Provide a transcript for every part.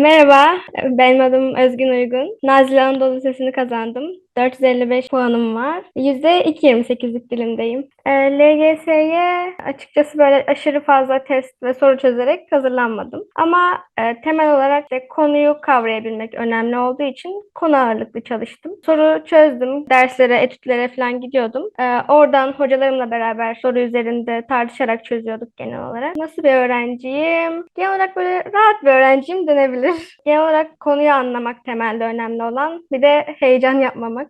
Merhaba, benim adım Özgün Uygun. Nazilli Anadolu Lisesi'ni kazandım. 455 puanım var. %2.28'lik dilimdeyim. E, LGS'ye açıkçası böyle aşırı fazla test ve soru çözerek hazırlanmadım. Ama e, temel olarak da konuyu kavrayabilmek önemli olduğu için konu ağırlıklı çalıştım. Soru çözdüm. Derslere, etütlere falan gidiyordum. E, oradan hocalarımla beraber soru üzerinde tartışarak çözüyorduk genel olarak. Nasıl bir öğrenciyim? Genel olarak böyle rahat bir öğrenciyim denebilir. Genel olarak konuyu anlamak temelde önemli olan. Bir de heyecan yapmamak.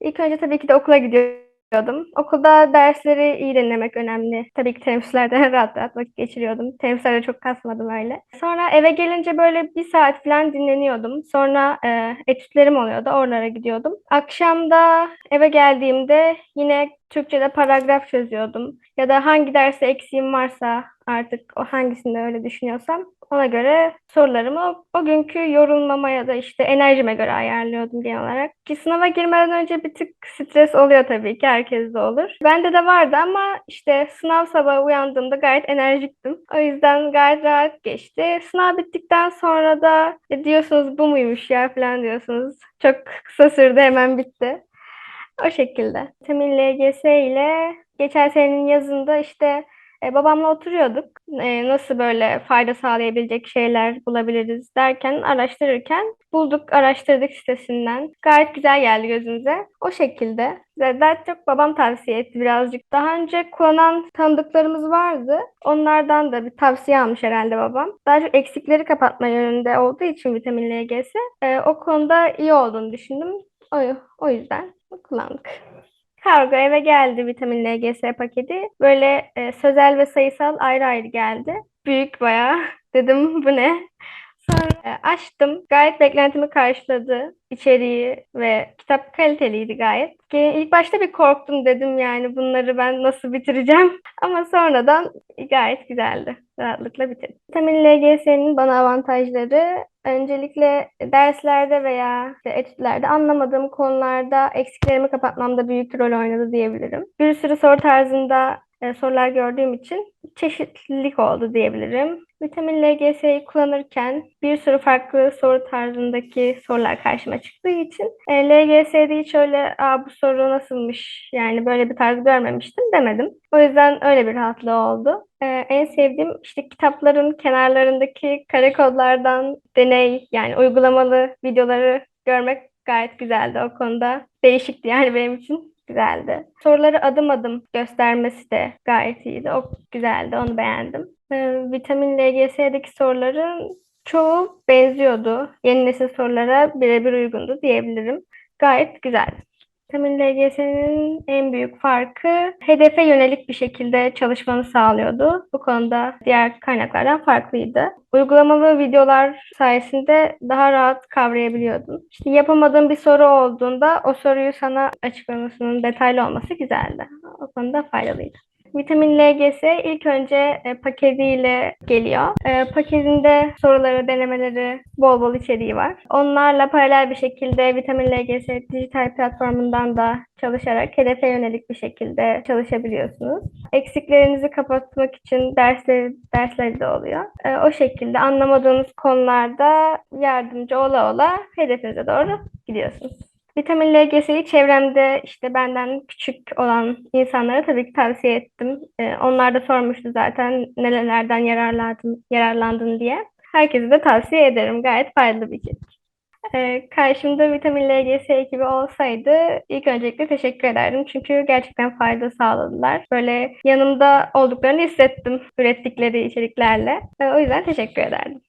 İlk önce tabii ki de okula gidiyordum. Okulda dersleri iyi dinlemek önemli. Tabii ki teneffüslerde rahat rahat vakit geçiriyordum. Teneffüslerde çok kasmadım öyle. Sonra eve gelince böyle bir saat falan dinleniyordum. Sonra e, etütlerim oluyordu. Oralara gidiyordum. Akşam da eve geldiğimde yine Türkçe'de paragraf çözüyordum. Ya da hangi derste eksiğim varsa artık o hangisinde öyle düşünüyorsam ona göre sorularımı o günkü yorulmama ya da işte enerjime göre ayarlıyordum genel olarak. Ki sınava girmeden önce bir tık stres oluyor tabii ki herkeste olur. Bende de vardı ama işte sınav sabahı uyandığımda gayet enerjiktim. O yüzden gayet rahat geçti. Sınav bittikten sonra da "E, diyorsunuz bu muymuş ya falan diyorsunuz. Çok kısa sürede hemen bitti. O şekilde. Temin LGS ile geçen senenin yazında işte e, babamla oturuyorduk. E, nasıl böyle fayda sağlayabilecek şeyler bulabiliriz derken araştırırken bulduk, araştırdık sitesinden. Gayet güzel geldi gözümüze. O şekilde. Daha çok babam tavsiye etti birazcık. Daha önce kullanan tanıdıklarımız vardı. Onlardan da bir tavsiye almış herhalde babam. Daha çok eksikleri kapatma yönünde olduğu için vitamin LGS. e, o konuda iyi olduğunu düşündüm. O, o yüzden kullandık. Kargo eve geldi vitamin LGS paketi. Böyle e, sözel ve sayısal ayrı ayrı geldi. Büyük bayağı. Dedim bu ne? Sonra e, açtım. Gayet beklentimi karşıladı. İçeriği ve kitap kaliteliydi gayet. İlk başta bir korktum dedim yani bunları ben nasıl bitireceğim. Ama sonradan gayet güzeldi. Rahatlıkla bitirdim. Vitamin LGS'nin bana avantajları öncelikle derslerde veya işte etütlerde anlamadığım konularda eksiklerimi kapatmamda büyük rol oynadı diyebilirim. Bir sürü soru tarzında e, sorular gördüğüm için çeşitlilik oldu diyebilirim. Vitamin LGS'yi kullanırken bir sürü farklı soru tarzındaki sorular karşıma çıktığı için e, LGS'de hiç öyle Aa, bu soru nasılmış yani böyle bir tarz görmemiştim demedim. O yüzden öyle bir rahatlığı oldu. E, en sevdiğim işte kitapların kenarlarındaki kare kodlardan deney yani uygulamalı videoları görmek gayet güzeldi o konuda. Değişikti yani benim için güzeldi. Soruları adım adım göstermesi de gayet iyiydi. O güzeldi, onu beğendim. Ee, vitamin LGS'deki soruların çoğu benziyordu. Yeni nesil sorulara birebir uygundu diyebilirim. Gayet güzel. Vitamin LGS'nin en büyük farkı hedefe yönelik bir şekilde çalışmanı sağlıyordu. Bu konuda diğer kaynaklardan farklıydı. Uygulamalı videolar sayesinde daha rahat kavrayabiliyordun. İşte yapamadığın bir soru olduğunda o soruyu sana açıklamasının detaylı olması güzeldi. O konuda faydalıydı. Vitamin LGS ilk önce e, paketiyle geliyor. E, paketinde soruları, denemeleri bol bol içeriği var. Onlarla paralel bir şekilde Vitamin LGS dijital platformundan da çalışarak hedefe yönelik bir şekilde çalışabiliyorsunuz. Eksiklerinizi kapatmak için dersleri, dersleri de oluyor. E, o şekilde anlamadığınız konularda yardımcı ola ola hedefinize doğru gidiyorsunuz. Vitamin LGS'yi çevremde işte benden küçük olan insanlara tabii ki tavsiye ettim. Ee, onlar da sormuştu zaten nelerden yararlandın, yararlandın diye. Herkese de tavsiye ederim. Gayet faydalı bir içerik. Ee, karşımda Vitamin LGS ekibi olsaydı ilk öncelikle teşekkür ederdim. Çünkü gerçekten fayda sağladılar. Böyle yanımda olduklarını hissettim ürettikleri içeriklerle. Ee, o yüzden teşekkür ederdim.